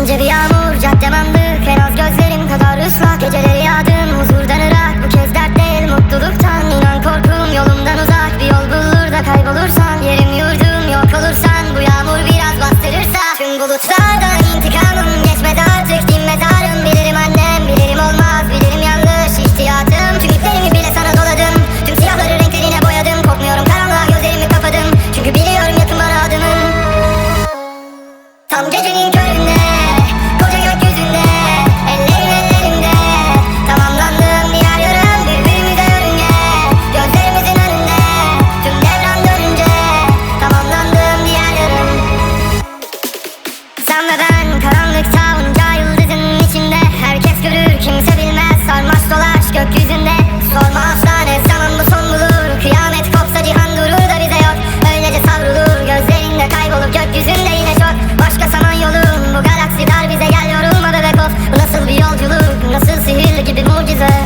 İnce bir yağmur caddem anlık En az gözlerim kadar ıslak. Geceleri yağdım huzurdan ırak. Bu kez dert değil mutluluktan. İnan korkum yolumdan uzak. Bir yol bulur da kaybolursan. Yerim yurdum yok olursan. Bu yağmur biraz bastırırsa. Tüm bulutlardan intikam Ekranlardan karanlıkta onca yıldızın içinde. Herkes görür kimse bilmez. Sarmaş dolaş gökyüzünde. Sorma asla ne zaman bu son bulur. Kıyamet kopsa cihan durur da bize yok. Öylece savrulur gözlerinde kaybolup gökyüzünde yine çok. Başka saman yolum bu galaksi dar bize gel yorulma bebek of Bu nasıl bir yolculuk nasıl sihirli gibi mucize?